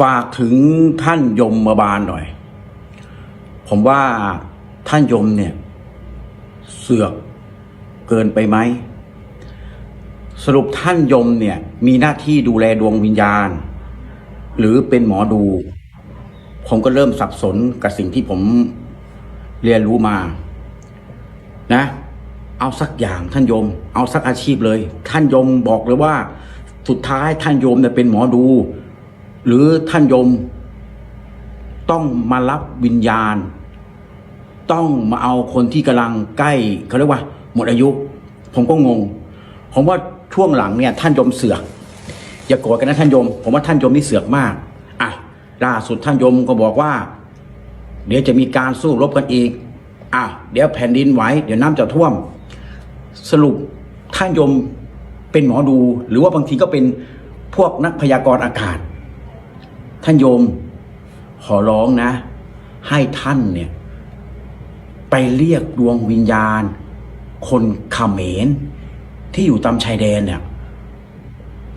ฝากถึงท่านยมมาบาลหน่อย ผมว่าท่านยมเนี่ย เสือกเกินไปไหม สรุปท่านยมเนี่ย มีหน้าที่ดูแลดวงวิญญาณ หรือเป็นหมอดู ผมก็เริ่มสับสนกับสิ่งที่ผมเรียนรู้มา นะ เอาสักอย่างท่านยม เอาสักอาชีพเลย ท่านยมบอกเลยว่า สุดท้ายท่านยมเนี่ยเป็นหมอดู หรือท่านยม ต้องมารับวิญญาณ ต้องมาเอาคนที่กำลังใกล้เขาเรียกว่า หมดอายุ ผมก็งง ผมว่าช่วงหลังเนี่ยท่านยมเสือกอย่าโกรธกันนะท่านยม ผมว่าท่านยมนี่เสือกมากอะล่าสุดท่านยมก็บอกว่า เดี๋ยวจะมีการสู้รบกันอีกอะเดี๋ยวแผ่นดินไหวเดี๋ยวน้ำจะท่วม สรุปท่านยมเป็นหมอดู หรือว่าบางทีก็เป็นพวกนักพยากรณ์อากาศ ท่านโยมขอร้องนะ ให้ท่านเนี่ย ไปเรียกดวงวิญญาณ คนเขมรที่อยู่ตามชายแดนเนี่ย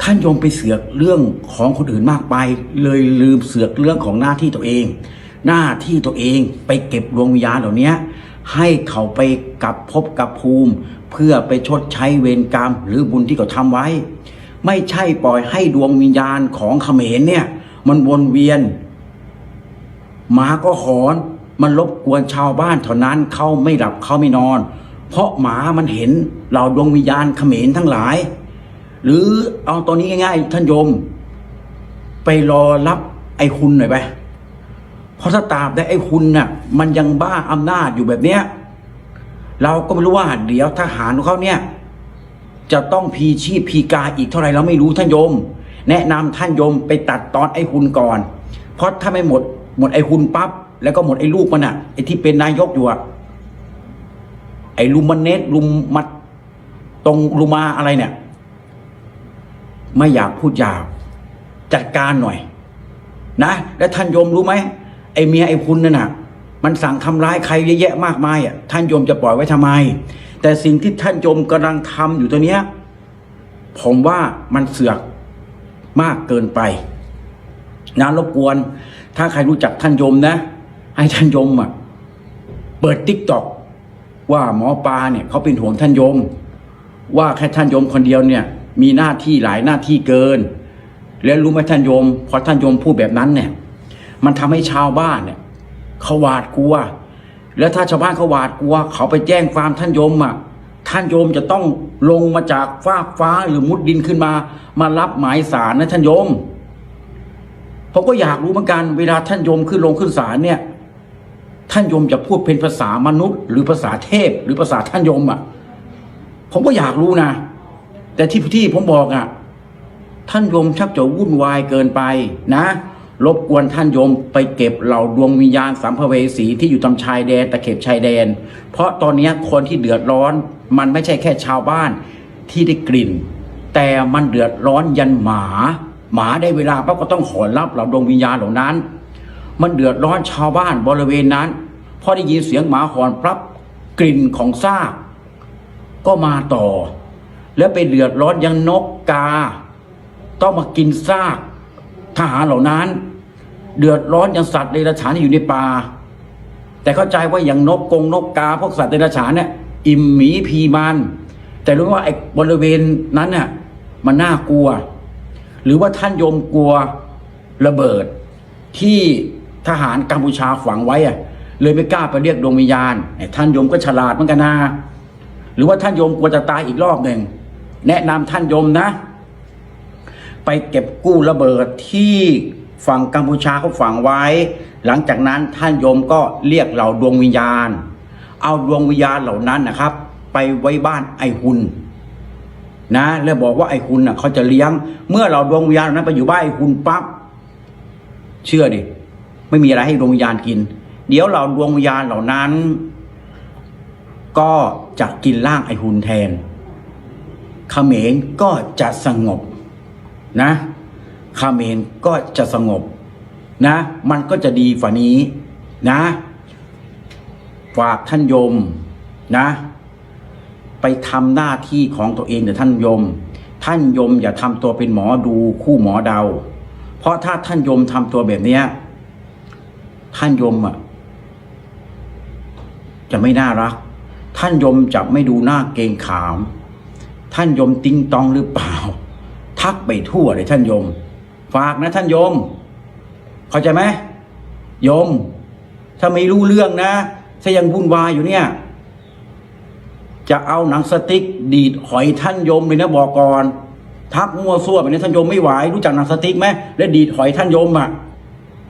ท่านโยมไปเสือกเรื่องของคนอื่นมากไป เลยลืมเสือกเรื่องของหน้าที่ตัวเอง หน้าที่ตัวเองไปเก็บดวงวิญญาณเหล่านี้ให้เขาไปกลับภพกับภูมิ เพื่อไปชดใช้เวรกรรม หรือบุญที่เขาทำไว้ ไม่ใช่ปล่อยให้ดวงวิญญาณของเขมรเนี่ย มันวนเวียนหมาก็หอนมันรบกวนชาวบ้านเท่านั้นเขาไม่หลับเขาไม่นอน เพราะหมามันเห็นเราดวงวิญญาณเขมรทั้งหลาย หรือเอาตอนนี้ง่าย ๆ ท่านโยม ไปรอรับไอ้คุณหน่อยไปเพราะถ้าตาบได้ไอ้คุณน่ะ มันยังบ้าอำนาจอยู่แบบเนี้ยเราก็ไม่รู้ว่าเดี๋ยวทหารของเขาเนี่ย จะต้องพีชีพพีกาอีกเท่าไหร่เราไม่รู้ท่านโยม แนะนำท่านโยมไปตัดตอนไอ้คุณก่อน เพราะถ้าไม่หมดหมดไอ้คุณปั๊บแล้วก็หมดไอ้ลูกมันอะไอ้ที่เป็นนายกอยู่อะไอ้ลุมมันเนตลุมมัดตรงลุมาอะไรเนี่ย ไม่อยากพูดยาบจัดการหน่อย นะ แล้วท่านโยมรู้ไหมไอ้เมียไอ้คุณนั่นน่ะ มันสั่งทำร้ายใครเยอะแยะมากมายอะท่านโยมจะปล่อยไว้ทำไม แต่สิ่งที่ท่านโยมกำลังทำอยู่ตัวเนี้ย ผมว่ามันเสือก มากเกินไปนะรบกวน ถ้าใครรู้จักท่านยมนะ ให้ท่านยมอะเปิดติ๊กตอกว่าหมอปลาเนี่ยเขาเป็นห่วงท่านยม ว่าแค่ท่านยมคนเดียวเนี่ย มีหน้าที่หลายหน้าที่เกิน แล้วรู้ไหมท่านยมพอท่านยมพูดแบบนั้นเนี่ย มันทำให้ชาวบ้านเนี่ยเขาหวาดกลัว แล้วถ้าชาวบ้านเขาหวาดกลัว เขาไปแจ้งความท่านยมอะ ท่านโยมจะต้องลงมาจากฟากฟ้าหรือมุดดินขึ้นมา มารับหมายสารนะท่านโยมผมก็อยากรู้เหมือนกัน เวลาท่านโยมขึ้นลงขึ้นศาลเนี่ย ท่านโยมจะพูดเป็นภาษามนุษย์ หรือภาษาเทพ หรือภาษาท่านโยมอะ ผมก็อยากรู้นะ แต่ที่ที่ผมบอกอะ ท่านโยมชักจะวุ่นวายเกินไปนะ รบกวนท่านโยมไปเก็บเหล่าดวงวิญญาณสัมภเวสีที่อยู่ตามชายแดนตะเข็บชายแดน เพราะตอนนี้คนที่เดือดร้อน มันไม่ใช่แค่ชาวบ้านที่ได้กลิ่น แต่มันเดือดร้อนยันหมา หมาได้เวลาปั๊บก็ต้องขอรับเหล่าดวงวิญญาณเหล่านั้น มันเดือดร้อนชาวบ้านบริเวณนั้นพอได้ยินเสียงหมาหอนปั๊บกลิ่นของซากก็มาต่อ แล้วไปเดือดร้อนยังนกกา ต้องมากินซาก ทหารเหล่านั้น เดือดร้อนอยังสัตว์เดรัจฉานที่อยู่ในป่า แต่เข้าใจว่าอย่างนกกงนกกาพวกสัตว์เดรัจฉานเนี่ยอิ่มหมีพีมันแต่รู้ว่าไอ้บริเวณนั้นน่ะมันน่ากลัว หรือว่าท่านโยมกลัวระเบิด ที่ทหารกัมพูชาฝังไว้อะเลยไม่กล้าไปเรียกดวงวิญญาณไอ้ท่านโยมก็ฉลาดเหมือนกันนะหรือว่าท่านโยมกลัวจะตายอีกรอบหนึ่งแนะนำท่านโยมนะ ไปเก็บกู้ระเบิดที่ฝั่งกัมพูชาเขาฝังไว้ หลังจากนั้นท่านโยมก็เรียกเหล่าดวงวิญญาณ เอาดวงวิญญาณเหล่านั้นนะครับ ไปไว้บ้านไอหุนนะแล้วบอกว่าไอ้คุณน่ะเขาจะเลี้ยง เมื่อเราดวงวิญญาณนั้นไปอยู่บ้านไอ้คุณปั๊บเชื่อดิไม่มีอะไรให้ดวงวิญญาณกิน เดี๋ยวเราดวงวิญญาณเหล่านั้น ก็จะกินร่างไอ้คุณแทนเขมรก็จะสงบ นะเมรก็จะสงบนะ มันก็จะดีฝ่านี้นะฝากท่านยมนะ ไปทำหน้าที่ของตัวเองเดี๋ยวท่านยม ท่านยมอย่าทำตัวเป็นหมอดูคู่หมอเดา เพราะถ้าท่านยมทำตัวแบบเนี้ยท่านยมอะจะไม่น่ารัก ท่านยมจะไม่ดูหน้าเกงขาม ท่านยมติ้งตองหรือเปล่า ทักไปทั่วเลยท่านโยม ฝากนะท่านโยม เข้าใจไหมโยม ถ้าไม่รู้เรื่องนะ ถ้ายังวุ่นวายอยู่เนี่ย จะเอาหนังสติ๊ก ดีดหอยท่านโยมเลยนะบอกก่อน ทักมั่วซั่วแบบนี้ท่านโยมไม่ไหวรู้จักหนังสติ๊กไหมและดีดหอยท่านโยมอะ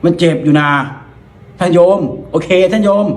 มันเจ็บอยู่นาท่านโยม โอเค ท่านโยม